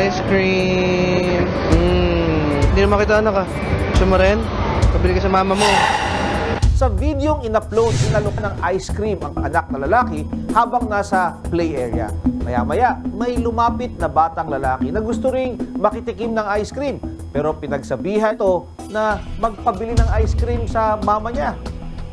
Ice cream. Mmm. Hindi na makita anak ah. Gusto mo rin? Pabili ka sa mama mo. Sa videong in-upload, inalok ng ice cream ang anak na lalaki habang nasa play area. Maya-maya, may lumapit na batang lalaki na gusto ring makitikim ng ice cream. Pero pinagsabihan ito na magpabili ng ice cream sa mama niya.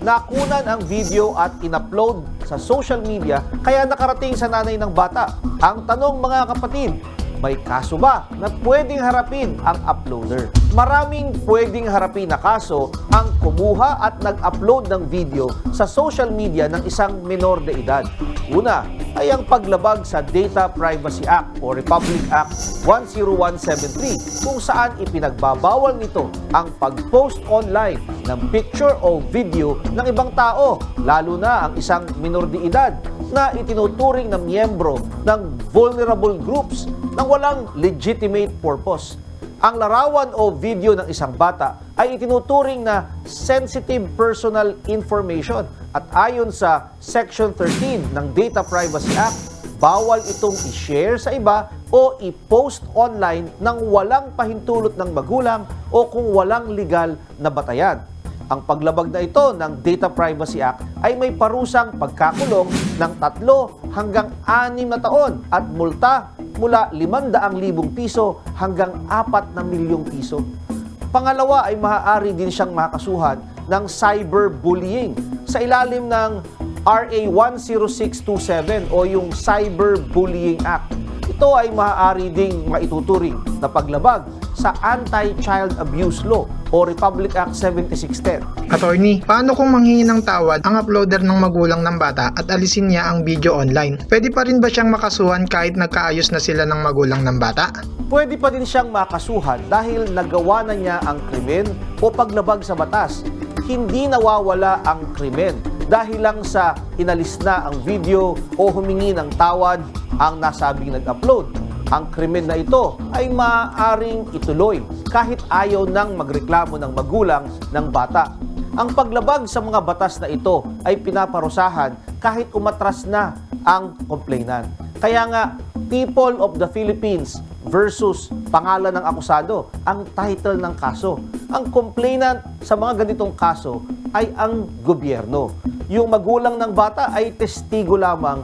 Nakunan ang video at in-upload sa social media kaya nakarating sa nanay ng bata. Ang tanong mga kapatid, may kaso ba na pwedeng harapin ang uploader? Maraming pwedeng harapin na kaso ang kumuha at nag-upload ng video sa social media ng isang minor de edad. Una ay ang paglabag sa Data Privacy Act o Republic Act 10173 kung saan ipinagbabawal nito ang pag-post online ng picture o video ng ibang tao, lalo na ang isang minor de edad na itinuturing na miyembro ng vulnerable groups nang walang legitimate purpose. Ang larawan o video ng isang bata ay itinuturing na sensitive personal information at ayon sa Section 13 ng Data Privacy Act, bawal itong i-share sa iba o i-post online nang walang pahintulot ng magulang o kung walang legal na batayan. Ang paglabag na ito ng Data Privacy Act ay may parusang pagkakulong ng tatlo hanggang anim na taon at multa mula 500,000 piso hanggang 4 na milyong piso. Pangalawa ay maaari din siyang makasuhan ng cyberbullying sa ilalim ng RA 10627 o yung Cyberbullying Act. Ito ay maaari ding maituturing na paglabag sa Anti-Child Abuse Law o Republic Act 7610. Attorney, paano kung manghingi ng tawad ang uploader ng magulang ng bata at alisin niya ang video online? Pwede pa rin ba siyang makasuhan kahit nagkaayos na sila ng magulang ng bata? Pwede pa din siyang makasuhan dahil nagawa na niya ang krimen o paglabag sa batas. Hindi nawawala ang krimen dahil lang sa inalis na ang video o humingi ng tawad ang nasabing nag-upload. Ang krimen na ito ay maaaring ituloy kahit ayaw nang magreklamo ng magulang ng bata. Ang paglabag sa mga batas na ito ay pinaparusahan kahit umatras na ang complainant. Kaya nga, People of the Philippines versus pangalan ng akusado ang title ng kaso. Ang complainant sa mga ganitong kaso ay ang gobyerno. Yung magulang ng bata ay testigo lamang